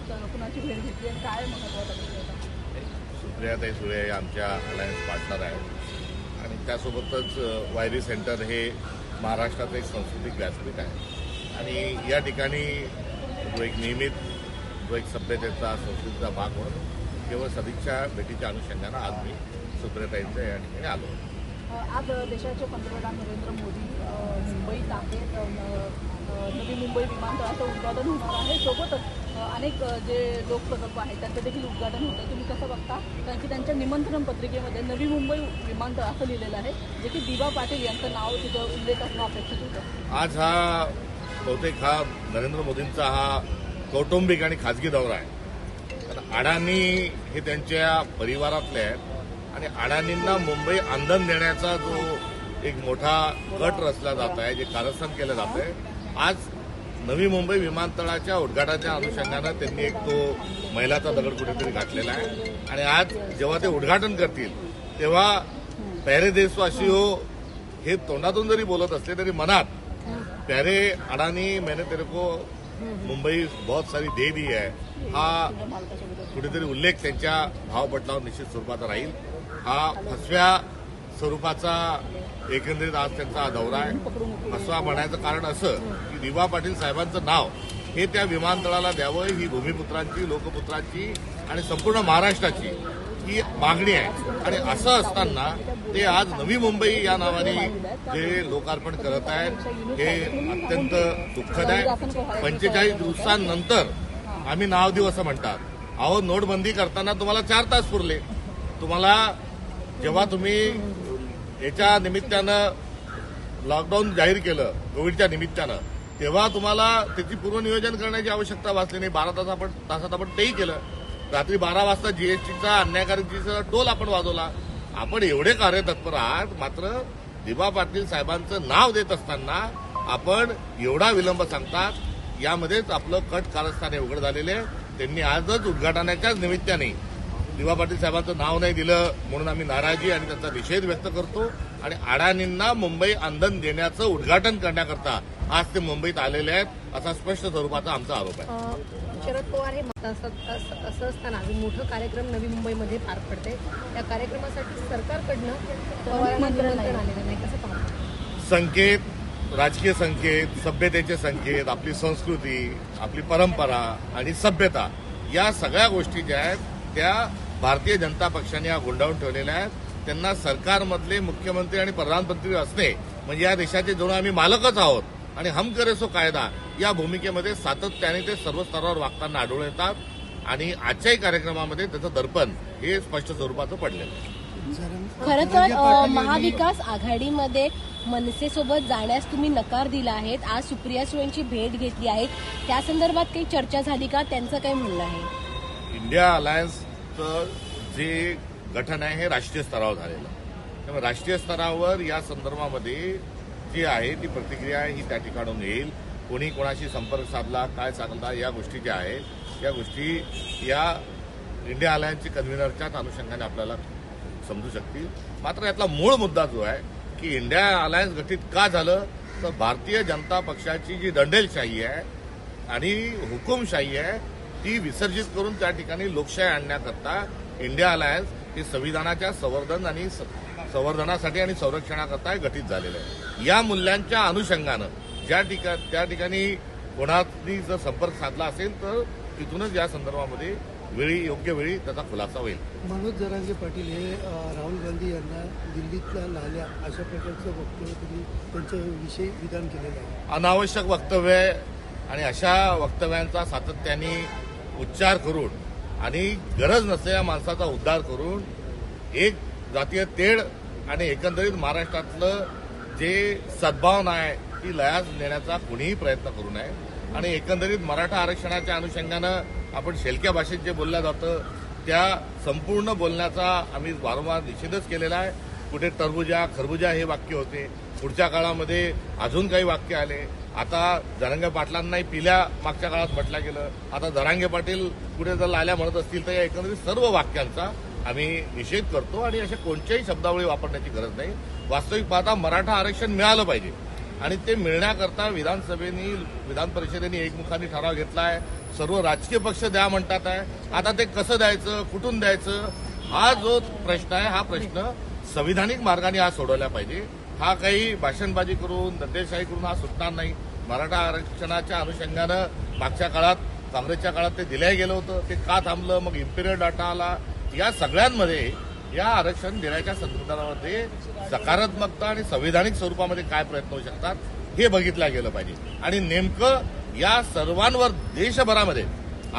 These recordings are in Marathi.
आज कुणाची भेट घेतली आणि काय महत्वाचं आहे सुप्रियाताई सुळे या आमच्या अलायन्स पार्टनर आहेत. आणि त्यासोबतच वायरी सेंटर हे महाराष्ट्राचं एक सांस्कृतिक व्यासपीठ आहे. आणि या ठिकाणी जो एक नियमित जो एक सभ्यतेचा संस्कृतीचा भाग म्हणून केवळ सदिच्छा भेटीच्या अनुषंगानं आज मी सुप्रियाताईंच्या या ठिकाणी आलो. आज देशाचे पंतप्रधान नरेंद्र मोदी मुंबईत आहेत. नवी मुंबई विमानतळाचं उद्घाटन होणार आहे. सोबतच अनेक जे लोकप्रकल्प आहेत त्यांचं देखील उद्घाटन होतं. तुम्ही कसं बघता? कारण की त्यांच्या निमंत्रण पत्रिकेमध्ये नवी मुंबई विमानतळ असं लिहिलेलं आहे जे की दिवा पाटील यांचं नाव तिथं उल्लेख असणं अपेक्षित होतं. आज हा बहुतेक हा नरेंद्र मोदींचा हा कौटुंबिक आणि खाजगी दौरा आहे. कारण अडाणी हे त्यांच्या परिवारातले आहेत आणि अडाणींना मुंबई आंदण देण्याचा जो एक मोठा गट रचला जात आहे जे कारस्थान केलं जात आहे आज नवी मुंबई विमानतळाच्या उद्घाटनाच्या अनुषंगानं त्यांनी एक तो महिलाचा दगड कुठेतरी घातलेला आहे. आणि आज जेव्हा ते उद्घाटन करतील तेव्हा पॅरे देशवासी हो हे तोंडातून जरी बोलत असले तरी मनात प्यारे अडानी मैंने तेरे को मुंबई बहुत सारी दे दी है हा कुठेतरी उल्लेख त्यांच्या भावपटलावर निश्चित स्वरूपाचा राहील. हा फसव्या स्वरूपाचा एकंदरीत आज त्यांचा दौरा आहे. असं म्हणायचं कारण असं की दिवा पाटील साहेबांचं नाव हे त्या विमानतळाला द्यावं ही भूमिपुत्रांची लोकपुत्रांची आणि संपूर्ण महाराष्ट्राची ही मागणी आहे. आणि असं असताना ते आज नवी मुंबई या नावाने जे लोकार्पण करत आहेत हे अत्यंत दुःखद आहे. पंचेचाळीस दिवसांनंतर आम्ही नाव देऊ असं म्हणतात. अहो नोटबंदी करताना तुम्हाला चार तास पुरले. तुम्हाला जेव्हा तुम्ही याच्या निमित्तानं लॉकडाऊन जाहीर केलं कोविडच्या निमित्तानं. तेव्हा तुम्हाला त्याची पूर्वनियोजन करण्याची आवश्यकता भासली नाही. बारा तास आपण तासात आपण तेही केलं. रात्री बारा वाजता जीएसटीचा अन्यायकारी टोल आपण वाजवला. आपण एवढे कार्यतत्पर आहात मात्र दिबा पाटील साहेबांचं नाव देत असताना आपण एवढा विलंब सांगतात. यामध्येच आपलं कट कारस्थान उघड झालेले आहे. त्यांनी आजच उद्घाटनाच्याच निमित्ताने दिवा पाटील साहेबांचं नाव नाही दिलं म्हणून आम्ही नाराजी आणि त्यांचा निषेध व्यक्त करतो आणि अडाणींना मुंबई आंदन देण्याचं उद्घाटन करण्याकरता आज ते मुंबईत आलेले आहेत असा स्पष्ट स्वरूपाचा आमचा आरोप आहे. शरद पवार हे मत असत- अस- असं असताना जो मोठं कार्यक्रम नवी मुंबईमध्ये पार पडते त्या कार्यक्रमासाठी सरकारकडनं पवारांना निमंत्रण आलेलं नाही. कसं पाहतो संकेत राजकीय संकेत सभ्यतेचे संकेत आपली संस्कृती आपली परंपरा आणि सभ्यता या सगळ्या गोष्टी ज्या आहेत त्या भारतीय जनता पक्षाने या गुंडाळून ठेवलेल्या आहेत त्यांना सरकारमधले मुख्यमंत्री आणि प्रधानमंत्री असणे म्हणजे या देशाचे जणू आम्ही मालकच आहोत आणि हम करे सो कायदा या भूमिकेमध्ये सातत्याने ते सर्व स्तरावर वागताना आढळून येतात. आणि आजच्याही कार्यक्रमामध्ये त्याचं दर्पण हे स्पष्ट स्वरूपाचं पडलेलं आहे. खरं तर महाविकास आघाडीमध्ये मनसेसोबत जाण्यास तुम्ही नकार दिला आहेत. आज सुप्रिया सुळेंची भेट घेतली आहे. त्या संदर्भात काही चर्चा झाली का? त्यांचं काय म्हणणं आहे? इंडिया अलायन्सचं जे गठन आहे हे राष्ट्रीय स्तरावर झालेलं त्यामुळे राष्ट्रीय स्तरावर या संदर्भामध्ये जी आहे ती प्रतिक्रिया ही त्या ठिकाणून येईल. कोणी कोणाशी संपर्क साधला काय साधला या गोष्टी ज्या आहेत या गोष्टी या इंडिया अलायन्सच्या कन्व्हिनरच्याच अनुषंगाने आपल्याला समजू शकतील. मात्र यातला मूळ मुद्दा जो आहे की इंडिया अलायन्स गठीत का झालं तर भारतीय जनता पक्षाची जी दंडेलशाही आहे आणि हुकुमशाही आहे ती विसर्जित करून त्या ठिकाणी लोकशाही आणण्याकरता इंडिया अलायन्स हे संविधानाच्या संवर्धन आणि संवर्धनासाठी आणि संरक्षणाकरता गठीत झालेलं आहे. या मूल्यांच्या अनुषंगानं ज्या ठिका त्या ठिकाणी कोणानी जर संपर्क साधला असेल तर तिथूनच या संदर्भामध्ये वेळी योग्य वेळी त्याचा खुलासा होईल. मनोज जरांगे पाटील हे राहुल गांधी यांना दिल्लीतल्या लाल्या अशा प्रकारचं वक्तव्य त्यांनी त्यांच्याविषयी विधान केलेलं आहे. अनावश्यक वक्तव्य आणि अशा वक्तव्यांचा सातत्याने उच्चार करून आणि गरज नसलेल्या माणसाचा उद्धार करून एक जातीय तेढ आणि एकंदरीत महाराष्ट्रातलं जे सद्भावना आहे ती लयास नेण्याचा कुणीही प्रयत्न करू नये. आणि एकंदरीत मराठा आरक्षणाच्या अनुषंगानं आपण शेलक्या भाषेत जे बोललं जातं त्या संपूर्ण बोलण्याचा आम्ही वारंवार निषेधच केलेला आहे. कुठे टरबुजा खरबुजा हे वाक्य होते. पुढच्या काळामध्ये अजून काही वाक्य आले. आता जरांगे पाटलांनाही पिल्या मागच्या काळात म्हटलं गेलं. आता जरांगे पाटील कुठे जर लाल्या म्हणत असतील तर या एकंदरीत सर्व वाक्यांचा आम्ही निषेध करतो आणि अशा कोणत्याही शब्दावळी वापरण्याची गरज नाही. वास्तविक पाहता मराठा आरक्षण मिळालं पाहिजे. आणि ते मिळण्याकरता विधानसभेनी विधान परिषदेने एकमुखाने ठराव आहे सर्व राजकीय पक्ष द्या म्हणतात आहे. आता ते कसं द्यायचं कुठून द्यायचं हा जो प्रश्न आहे हा प्रश्न संविधानिक मार्गाने हा सोडवला पाहिजे. हा काही भाषणबाजी करून दंडेशाही करून हा सुटणार नाही. मराठा आरक्षणाच्या अनुषंगानं मागच्या काळात काँग्रेसच्या काळात ते दिलं गेलं होतं. ते का थांबलं? मग इम्पिरियल डाटा आला. या सगळ्यांमध्ये या आरक्षण देण्याच्या संदर्भामध्ये सकारात्मकता आणि संविधानिक स्वरूपामध्ये काय प्रयत्न होऊ शकतात हे बघितलं गेलं पाहिजे. आणि नेमकं या सर्वांवर देशभरामध्ये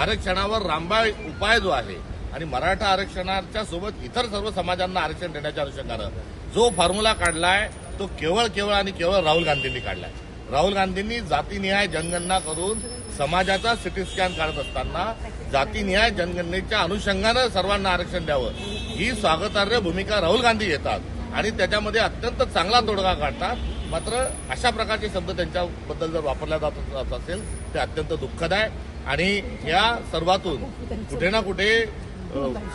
आरक्षणावर रामबाळ उपाय जो आहे आणि मराठा आरक्षणाच्या सोबत इतर सर्व समाजांना आरक्षण देण्याच्या अनुषंगानं जो फॉर्म्युला काढलाय तो केवळ केवळ आणि केवळ राहुल गांधींनी काढलाय. राहुल गांधींनी जातीनिहाय जनगणना करून समाजाचा सिटी स्कॅन काढत असताना जातीनिहाय जनगणनेच्या अनुषंगानं सर्वांना आरक्षण द्यावं. ही स्वागतार्ह भूमिका राहुल गांधी घेतात आणि त्याच्यामध्ये अत्यंत चांगला तोडगा काढतात. मात्र अशा प्रकारचे शब्द त्यांच्याबद्दल जर वापरल्या जात असेल ते अत्यंत दुःखद आहे आणि या सर्वातून कुठे ना कुठे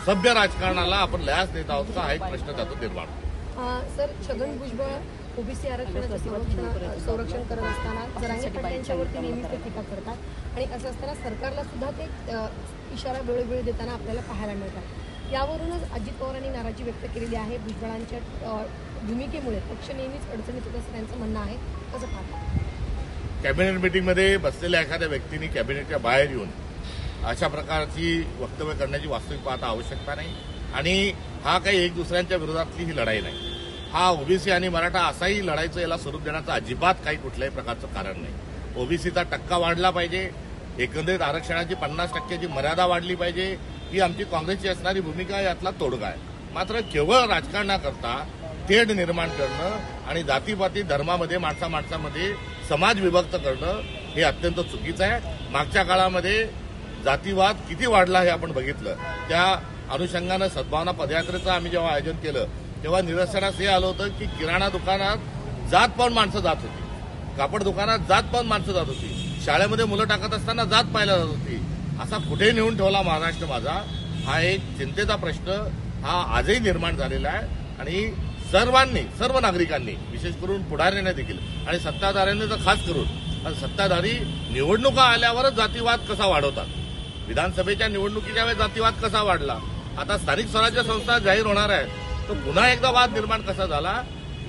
सभ्य राजकारणाला आपण लयास देत आहोत का हा एक प्रश्न त्यातून निर्माण सर छगन भुजबळ ओबीसी आरक्षणाचं संरक्षण संरक्षण करत असताना जरांगे पाटलांच्यावरती नेहमीच ते टीका करतात. आणि असं असताना सरकारला सुद्धा ते इशारा वेळोवेळी देताना आपल्याला पाहायला मिळतात. यावरूनच अजित पवारांनी नाराजी व्यक्त केलेली आहे. भुजबळांच्या भूमिकेमुळे पक्ष नेहमीच अडचणीत होत असं त्यांचं म्हणणं आहे. कसं पाहता? कॅबिनेट मिटिंगमध्ये बसलेल्या एखाद्या व्यक्तीने कॅबिनेटच्या बाहेर येऊन अशा प्रकारची वक्तव्य करण्याची वास्तविक पाहता आवश्यकता नाही. आणि हा काही एक दुसऱ्यांच्या विरोधातली ही लढाई नाही. हा ओबीसी आणि मराठा असाही लढायचं याला स्वरूप देण्याचं अजिबात काही कुठल्याही प्रकारचं कारण नाही. ओबीसीचा टक्का वाढला पाहिजे एकंदरीत आरक्षणाची पन्नास टक्क्याची मर्यादा वाढली पाहिजे ही आमची काँग्रेसची असणारी भूमिका यातला तोडगा आहे. मात्र केवळ राजकारणाकरता तेढ निर्माण करणं आणि जातीपाती धर्मामध्ये माणसा माणसामध्ये समाज विभक्त करणं हे अत्यंत चुकीचं आहे. मागच्या काळामध्ये जातीवाद किती वाढला हे आपण बघितलं. त्या अनुषंगानं सद्भावना पदयात्रेचं आम्ही जेव्हा आयोजन केलं तेव्हा निदर्शनास हे आलं होतं की किराणा दुकानात जात पाहून माणसं जात होती. कापड दुकानात जात पाहून माणसं जात होती. शाळेमध्ये मुलं टाकत असताना जात पाहायला जात होती. असा कुठे नेऊन ठेवला महाराष्ट्र माझा. हा एक चिंतेचा प्रश्न हा आजही निर्माण झालेला आहे. आणि सर्वांनी सर्व नागरिकांनी विशेष करून पुढाऱ्यांनी देखील आणि सत्ताधाऱ्यांनी तर खास करून सत्ताधारी निवडणुका आल्यावरच जातीवाद कसा वाढवतात? विधानसभेच्या निवडणुकीच्या वेळेस जातीवाद कसा वाढला? आता स्थानिक स्वराज्य संस्था जाहीर होणार आहे. तर पुन्हा एकदा वाद निर्माण कसा झाला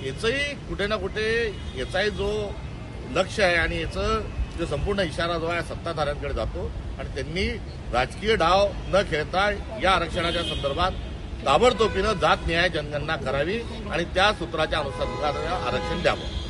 याचंही कुठे ना कुठे याचाही जो लक्ष आहे आणि याचं जो संपूर्ण इशारा जो आहे सत्ताधाऱ्यांकडे जातो. आणि त्यांनी राजकीय डाव न खेळता या आरक्षणाच्या संदर्भात ताबडतोबीनं जात न्याय जनगणना करावी आणि त्या सूत्राच्या अनुसार आरक्षण द्यावं.